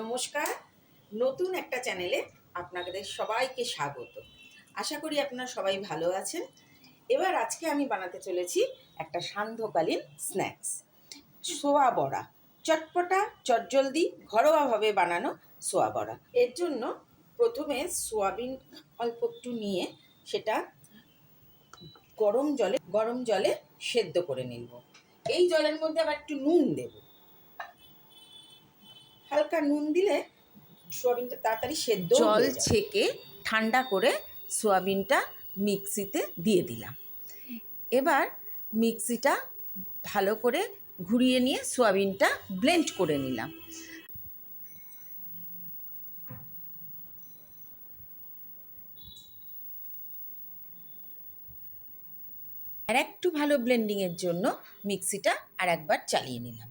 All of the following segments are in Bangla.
নমস্কার। নতুন একটা চ্যানেলে আপনাদের সবাইকে স্বাগত। আশা করি আপনারা সবাই ভালো আছেন। এবার আজকে আমি বানাতে চলেছি একটা সান্ধ্যকালীন স্ন্যাক্স। সোয়া বড়া। চটপটা, চটজলদি, ঘরোয়াভাবে বানানো সোয়া বড়া। এর জন্য প্রথমে সোয়াবিন অল্প একটু নিয়ে সেটা গরম জলে গরম জলে সেদ্ধ করে নিব। এই জলের মধ্যে আবার একটু নুন দেবো। হালকা নুন দিলে সোয়াবিনটা তাড়াতাড়ি সেদ্ধ জল ছেঁকে ঠান্ডা করে সোয়াবিনটা মিক্সিতে দিয়ে দিলাম। এবার মিক্সিটা ভালো করে ঘুরিয়ে নিয়ে সোয়াবিনটা ব্লেন্ড করে নিলাম। আর একটু ভালো ব্লেন্ডিংয়ের জন্য মিক্সিটা আর একবার চালিয়ে নিলাম।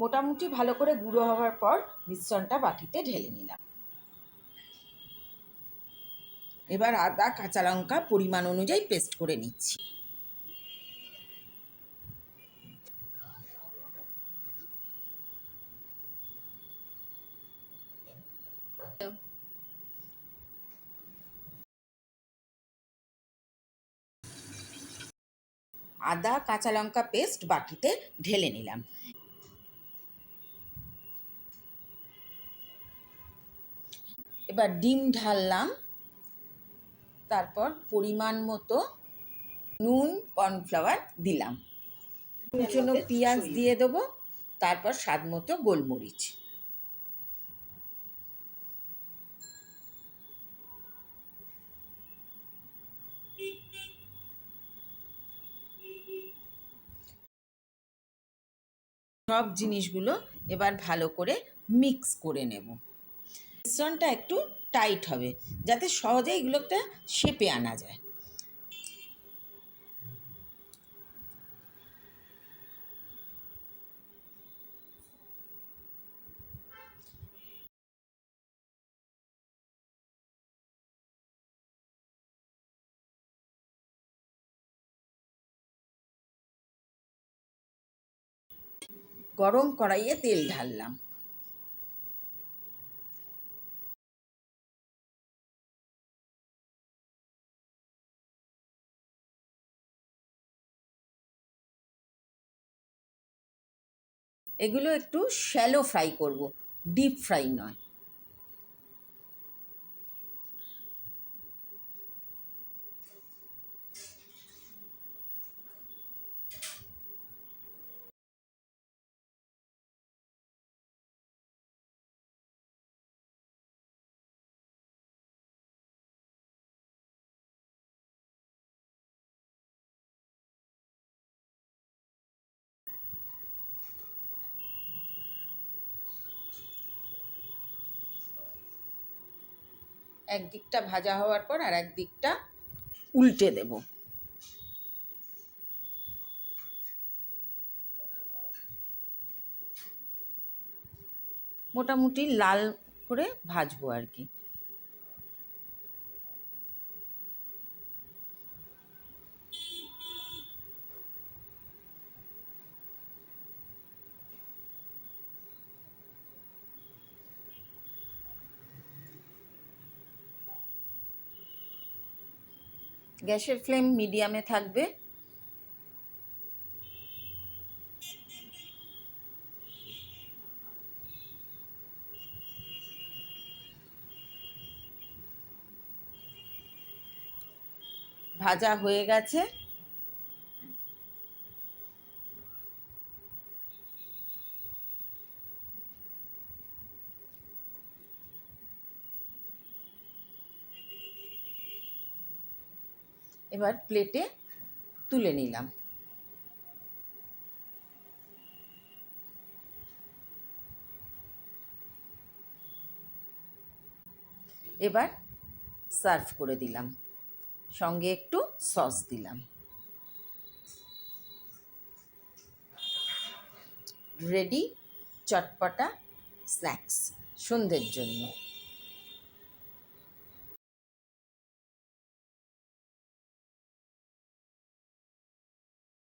মোটামুটি ভালো করে গুঁড়ো হওয়ার পর মিশ্রণটা বাটিতে ঢেলে নিলাম। এবার আদা, কাঁচা লঙ্কা পরিমাণ অনুযায়ী পেস্ট করে নিচ্ছি। আদা, কাঁচা লঙ্কা পেস্ট বাটিতে ঢেলে নিলাম। এবার ডিম ঢাললাম তারপর পরিমাণ মতো নুন কর্নফ্লাওয়ার দিলাম। জন্য পেঁয়াজ দিয়ে দেবো তারপর স্বাদ মতো গোলমরিচ। সব জিনিসগুলো এবার ভালো করে মিক্স করে নেব। মিশ্রণটা একটু টাইট হবে যাতে সহজে এগুলোটা শেপে আনা যায়। গরম কড়াইয়ে তেল ঢাললাম। এগুলো একটু শ্যালো ফ্রাই করব ডিপ ফ্রাই নয়। একদিকটা ভাজা হওয়ার পর আর একদিকটা উল্টে দেব। মোটামুটি লাল করে ভাজবো আর কি। গ্যাসের ফ্লেম মিডিয়ামে থাকবে। ভাজা হয়ে গেছে। এবার প্লেটে তুলে নিলাম। এবার সার্ভ করে দিলাম। সঙ্গে একটু সস দিলাম। রেডি চটপটা স্ন্যাক্স সন্ধ্যের জন্য।